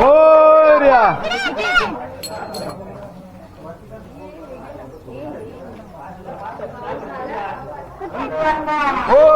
मोर्या मोर्या मोर्या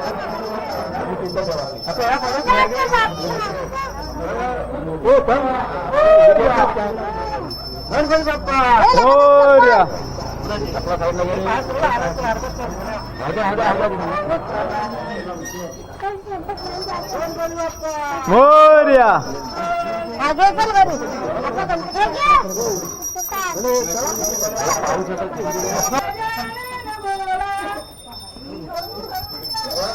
मोर्या आगे चल करू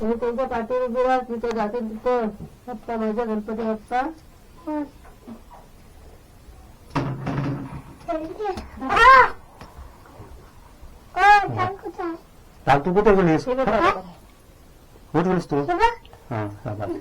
तुम्ही त्यांच्या पाठीवर उभे राहा तिथं जाते तिथं. माझ्या गणपती बाप्पा. चाल तू कुठे गेलीस? कुठे गेलीस तू? हा चालेल.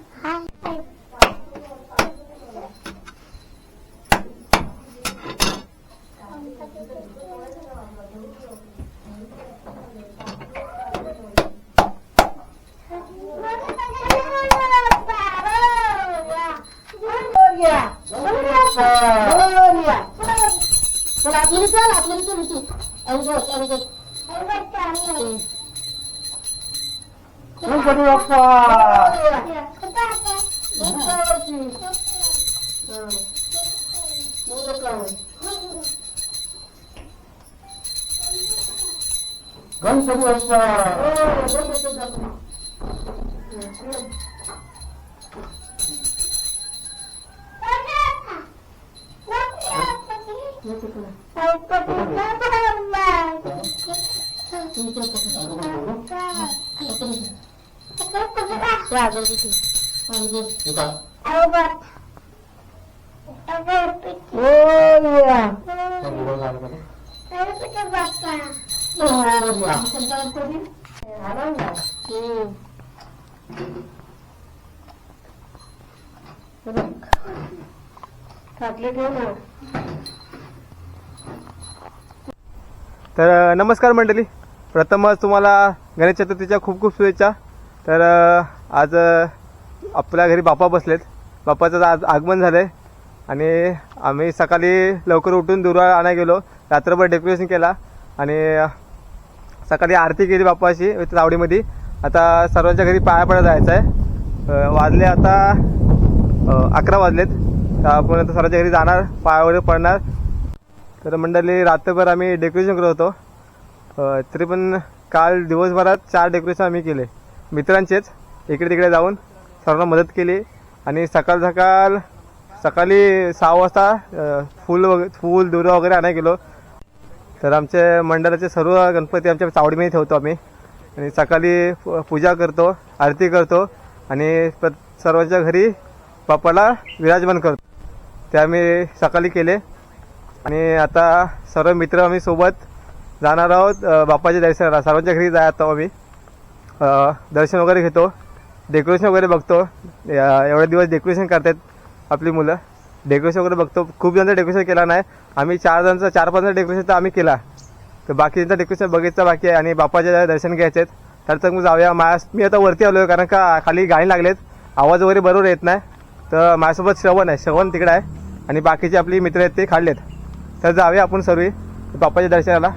गणपती बाप्पा टाकले ठेव ना तर नमस्कार मंडळी. प्रथमच तुम्हाला गणेश चतुर्थीच्या खूप खूप शुभेच्छा. तर आज आपल्या घरी बापा बसलेत. बाप्पाचं आज आगमन झालं आहे आणि आम्ही सकाळी लवकर उठून दुर्वा आणायला गेलो. रात्रभर डेकोरेशन केला. आणि सकाळी आरती केली बाप्पाची तावडीमध्ये. आता सर्वांच्या घरी पाया पडत जायचं आहे. वाजले आता अकरा वाजलेत. आपण आता सर्वांच्या घरी जाणार पाया वगैरे पडणार. तर मंडळी रात्रभर आम्ही डेकोरेशन करत होतो. तरी पण काल दिवसभरात चार डेकोरेशन आम्ही केले. मित्रांचेच इकडे तिकडे जाऊन सर्वांना मदत केली. आणि सकाळ सकाळ सकाळी सहा वाजता फूल वगैरे फूल दुर्वा वगैरे आणायला गेलो. तर आमच्या मंडळाचे सर्व गणपती आमच्या चावडीमध्ये ठेवतो आम्ही. आणि सकाळी पूजा करतो आरती करतो आणि प सर्वांच्या घरी बाप्पाला विराजमान करतो. ते आम्ही सकाळी केले. आणि आता सर्व मित्र आम्ही सोबत जाणार आहोत अ, बाप्पाच्या दर्शनाला. सर्वांच्या घरी जातो आम्ही. दर्शन वगैरे घेतो. डेकोरेशन वगैरे बघतो. एवढे दिवस डेकोरेशन करतात आपली मुलं. डेकोरेशन वगैरे बघतो. खूप जणांचं डेकोरेशन केला नाही. आम्ही चार जणांचं चार पाच डेकोरेशन तर आम्ही केला. तर बाकीचं डेकोरेशन बघितलं बाकी आहे आणि बाप्पाचे दर्शन घ्यायचे आहेत तर तर मग जाऊया. माझ्या मी आता वरती आलो आहे कारण का खाली गाणी लागलेत. आवाज वगैरे बरोबर येत नाही. तर माझ्यासोबत श्रवण आहे. श्रवण तिकडे आहे. आणि बाकीचे आपली मित्र आहेत ते खाल्लेत. तर जाऊया आपण सर्व बाप्पाच्या दर्शनाला.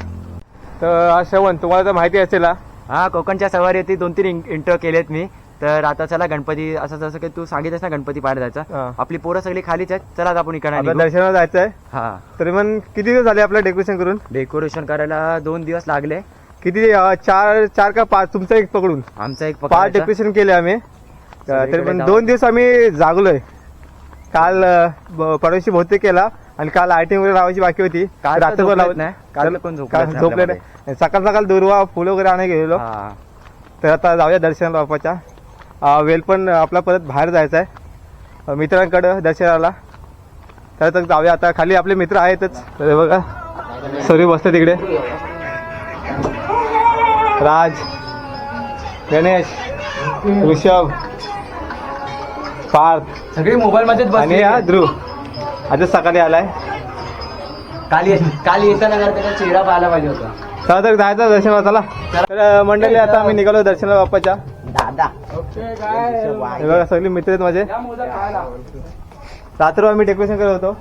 तर श्रवण तुम्हाला तर माहिती असेल हा. कोकणच्या सवारी सवारीती दोन तीन इंटर केलेत मी. तर आता चला गणपती असं जसं की तू सांगितलंस ना गणपती पाहायला. जायचा. आपली पोरं सगळी खालीच आहेत. चला आपण इकडे दर्शनाला जायचं आहे हा. तरी पण किती दिवस झाले आपलं डेकोरेशन करून? डेकोरेशन करायला दोन दिवस लागले. किती चार चार का पाच? तुमचं एक पकडून. आमचा एक पाच. डेकोरेशन केले आम्ही. तरी पण. दोन दिवस आम्ही जागलोय. काल परवाशी बहुतेक केला आणि काल लायटिंग वगैरे लावायची बाकी होती. काल तर रात्रभर झोपलेच लावत नाही. काल तर कोण झोपलेच काल नाही झोपले नाही. सकाळ सकाळ दुर्वा फुलं वगैरे आणायला गेलेलो. तर आता जाऊया दर्शनाला बाप्पाच्या. अं, वेल पण आपला परत बाहेर जायचा आहे. मित्रांकडं दर्शनाला तर जाऊया आता. खाली आपले मित्र आहेतच. तर बघा. सर्व बसतात तिकडे. राज. गणेश. ऋषभ. पार्थ. सगळी मोबाईल मध्येच आणि हा ध्रुव. आता सकाळी आलाय. काल ये- काल येताना त्याचा चेहरा पाहायला पाहिजे होता. चला तर जायचं दर्शनाला. तर मंडळी आता आम्ही निघालो दर्शनाला बाप्पाच्या. हे बघा सगळे मित्र आहेत माझे. रात्र आम्ही डेकोरेशन करत होतो.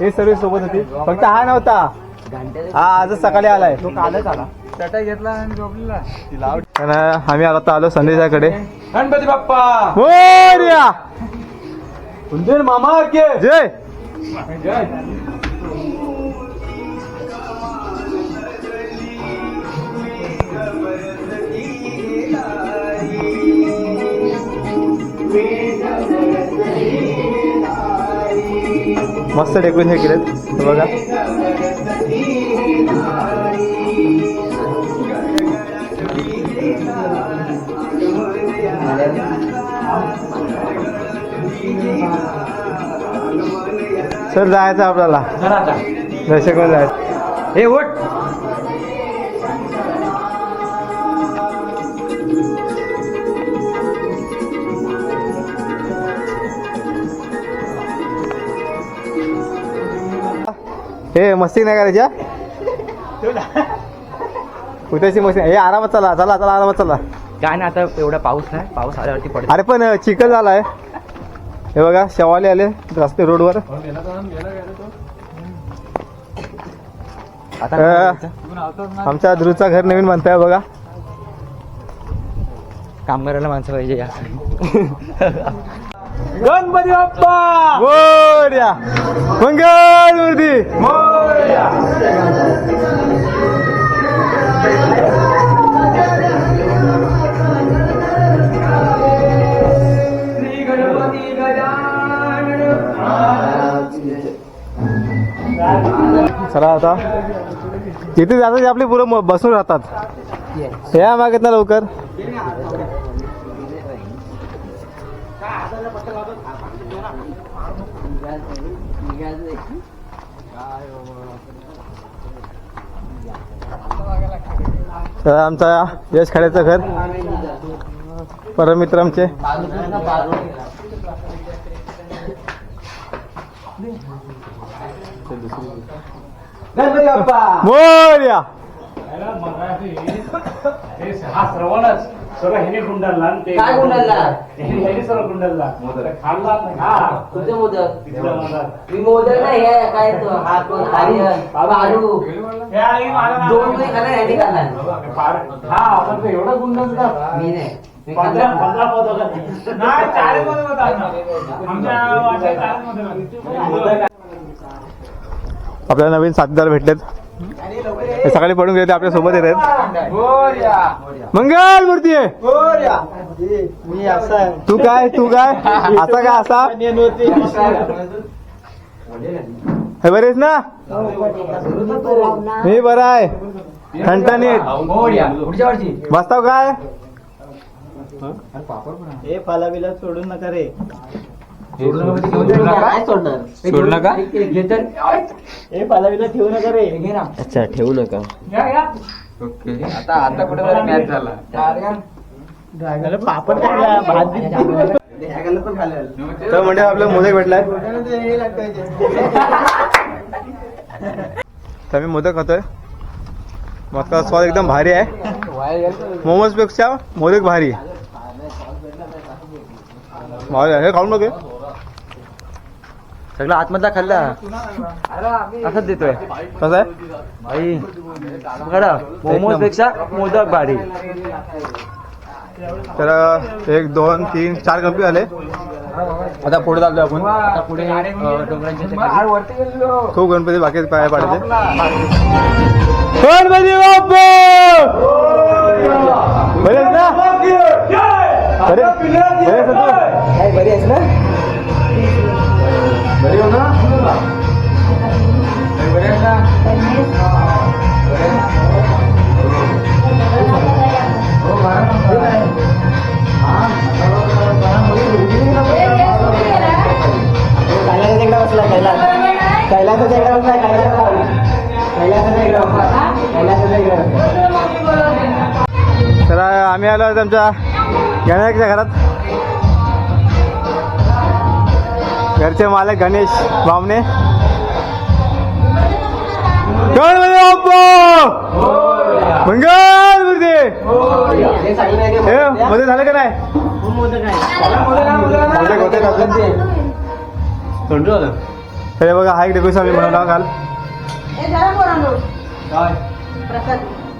हे सर्व सोबत होती. फक्त हा नव्हता. हा आजच सकाळी आलाय. तो कालच आला. आणि आम्ही आता आलो संदेशाकडे. गणपती बाप्पा! मामा के जय. मस्त डेकोरेशन केलेत. हे बघा. सर जायचं आपल्याला. दर्शक जायचं. हे ओट हे मस्ती नाही करायची हा? उद्याची मस्ती हे आरामात चला चला चला आरामात चला. काय ना आता एवढा पाऊस नाही पाऊस आल्यावरती पडतो अरे पण चिखल झालाय हे बघा शेवाले आले रस्ते रोडवर. आता अं, आमच्या ध्रुवचा घर नवीन बांधताय बघा. काम करायला माणसं पाहिजे या. गणपती बाप्पा! मोर्या मंगल मूर्ती! चला आता. तिथे जातात आपले पुरं बसून राहतात. या मागत ना लवकर. तर आमचा यश खाड्याचं घर. परमित्र आमचे. गणपती बाप्पा! मोर्या सगळं ह्याने ते काय? ह्याने ह्याने खाल्ला हा. तुझे मोदक. तिथलं मोदक. मी मोदक नाही हे काय तो हा कोण आर्यन दोन तुम्ही खाल्ला यांनी खाल्ला फार- हा आपण ते एवढं मी नाही. मी पंधरा खाल्ला पंधरा मोदक. नाही चारच मध्ये होता आमच्या वाट्यात चारच मध्ये होता. आपल्याला नवीन साथीदार भेटलेत. सकाळी पडून गेले आपल्यासोबत येत आहेत मंगल मूर्ती आहे. तू काय तू काय? असा का असा? हे बरेच ना? मी बरं आहे. ठणठणीत. पुढच्या बसताव काय? हे पालाबिला सोडून नका रे. सोडू नका हे पालाबिला ठेवू नका रे. अच्छा ठेवू नका. आता आता कुठे मॅच झाला. त्याला पापड खाल्ला भात दिला. तर म्हणजे आपलं मोदक भेटलाय. तर मी मोदक खातोय. मोदका स्वाद एकदम भारी आहे. मोमोजपेक्षा मोदक भारी. हे खाऊन बघे सगळं आतमधला खाल्ला. असंच देतोय. कसं? आहे भाई खरा मोमोजपेक्षा मोदक भारी. तर एक दोन तीन चार गणपती आले. आता पुढे चाललोय आपण. आता पुढे खूप गणपती बाकी पाया पाडायचे गणपती बाप्पा! बरे ना? बरे? बरे आहेस ना? बरी आहेस ना? बरी हो ना बरी आहेस ना कैलासाच्या इकडे बसला कैलास कैलासाच्या इकडे बसला कैलासाच्या इकडे बसला. कैलासाच्या इकडे बसला. तर आम्ही आलो आमच्या गणेशच्या घरात. घरचे मालक गणेश बाप्पा! मंगल मूर्ती! हे मध्ये झालं का नाही? मोदक होते का? अजून? हे बघा हा एक डेकोरेशन आम्ही बनवला काल.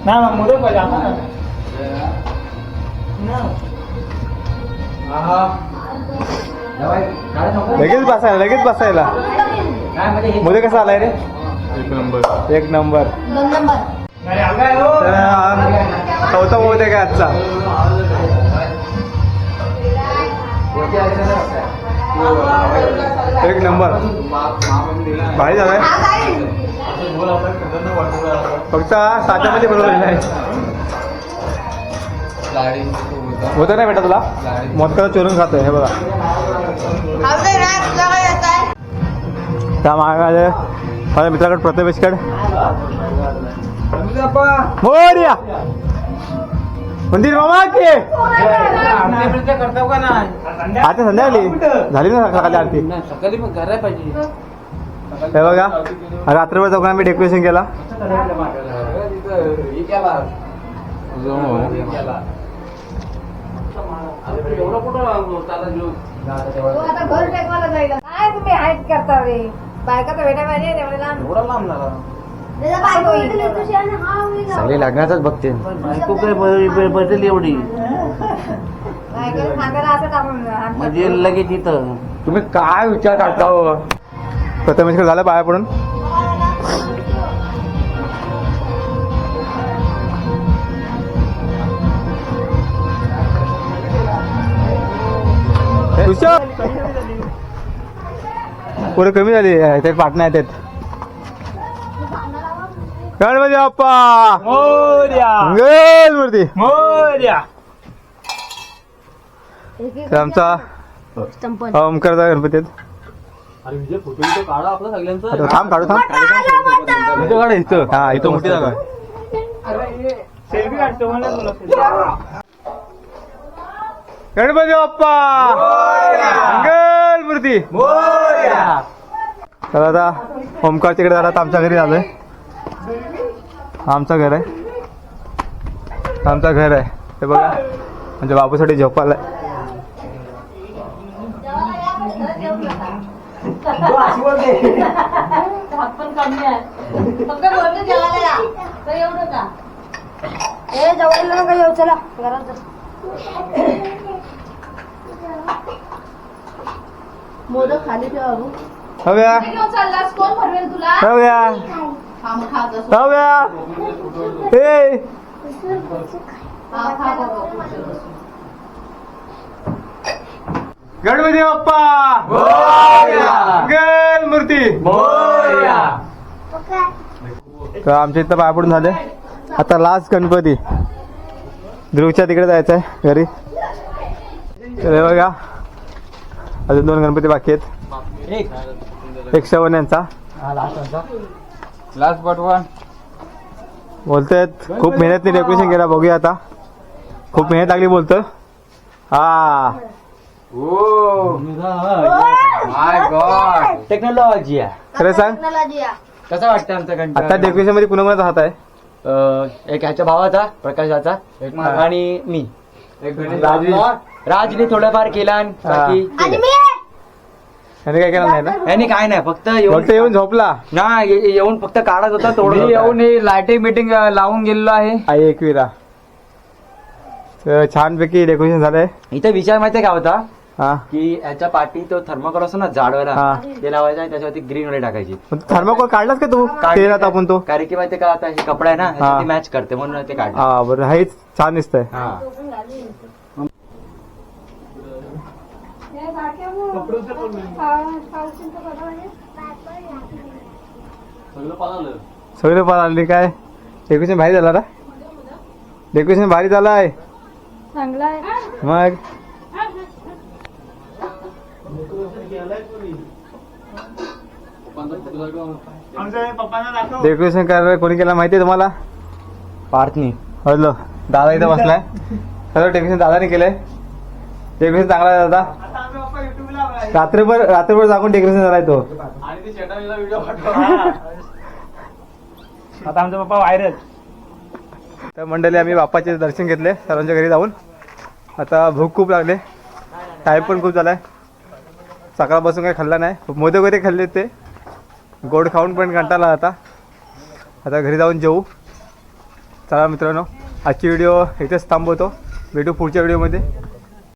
ना लगेच बसायला लगेच बसायला. मध्ये कसा आलाय रे? एक नंबर. एक नंबर. हा. चौथा मोद आहे का आजचा? एक नंबर. भारी झालाय. फक्त हा साच्यामध्ये बनवलेला आहे. होतं नाही बेटा तुला? मोदकाला चोरून खातोय हे बघा. त्या मागे माझ्या मित्राकडे प्रथमेशकड मोर्या। मंदिर मामा की। आता संध्याकाळी झाली ना सकाळी आरती। सकाळी मग करायला पाहिजे हे बघा रात्रभर चौकात आम्ही डेकोरेशन केला. एवढं कुठं चालत घेऊ आता घर टेकवायला जायला. काय तुम्ही हाईट करता रे बायका तर भेटा पाहिजे तेवढे लांब. एवढा लांब झाला. त्याचा बायको होईल. सगळे लग्नाचाच बघते. बायको काय बदल एवढी? म्हणजे लगेच इथं तुम्ही काय विचार करता हो? प्रथमेशकडे झालं पाया पडून? पुढे कमी झाली. ते पाटणा येतात गणपती बाप्पा! मोरया. तर आमचा ओमकारचा गणपती आहेत. थांब काढू थांब. इथं काढ इथं. हा इथं मोठी जागा. सेल्फी काढतो गणपती बाप्पा मंगल मूर्ती तर आता ओमकार तिकडे झाला तर आमच्या घरी आलोय आमचं घर आहे आमचं घर आहे हे बघा म्हणजे बापूसाठी झोपायला तू पण कमी आहे मोदक खाली ठेवा बाबू. हव्या. घेऊन चाललास कोण भरवेल तुला? हव्या. हा मग खा जा. हव्या. ए. हा, खा बाबा. गणपती बाप्पा. गण मूर्ती. तर आमच्या इथं पाय पडून झाले. आता लास्ट गणपती. ध्रुवच्या तिकडे जायचं आहे घरी. तर हे बघा. अजून दोन गणपती बाकी आहेत. एक. श्रवण यांचा. लास्ट बट वन बोलतायत खूप मेहनतने डेकोरेशन केला. बघूया आता. खूप मेहनत लागली बोलतो. हा. टेक्नॉलॉजी आहे. खरं सांग. कसं वाटतं आमचा आता डेकोरेशनमध्ये कुणाचा हात आहे? एक ह्याच्या भावाचा प्रकाशाचा एक. आणि मी. राजवी राजने थोडंफार केला आणि बाकी आणि केलं. मी याने काय केलं नाही ना? यांनी काय नाही फक्त येऊन फक्त येऊन झोपला? ना ये- येऊन फक्त काढत होता तोडत होता. लाइटिंग मीटिंग लावून गेलेलो आहे. आई एकविरा. तर छानपैकी डेकोरेशन झालंय. इथं विचार माहितीये काय होता? हा. की याच्या पाठी तो थर्माकोल असतो ना जाडवाला हा. ते लावायचा आणि त्याच्यावरती ग्रीन वाले टाकायची. थर्माकोल काढलास का तू? तेलात आपण तो. कारण की माहितीये का आता हे कपडा आहे ना हा. मॅच करते म्हणून ते काढलं. हा बरं. हेच छान दिसतंय. हा. सगळे पाल आले काय? डेकोरेशन भारी झाला ना डेकोरेशन भारी झालाय चांगला आहे. मग? डेकोरेशन करायला कोणी केला माहितीये तुम्हाला? पार्थनी हॅलो दादा इथं बसलाय. सगळं डेकोरेशन दादाने केलंय. डेकोरेशन चांगला आहे दादा. रात्रभर रात्रभर जागून डेकोरेशन झालाय तो. आता आमचा पप्पा व्हायरल तर मंडळी आम्ही बाप्पाचे दर्शन घेतले सर्वांच्या घरी जाऊन. आता भूक खूप लागले. टाईम पण खूप झालाय. सकाळपासून काही खाल्ला नाही. मोदक वगैरे खाल्ले ते. गोड खाऊन पण कंटाळा आता. आता घरी जाऊन जेवू चला मित्रांनो आजची व्हिडिओ इथेच थांबवतो. भेटू पुढच्या व्हिडिओमध्ये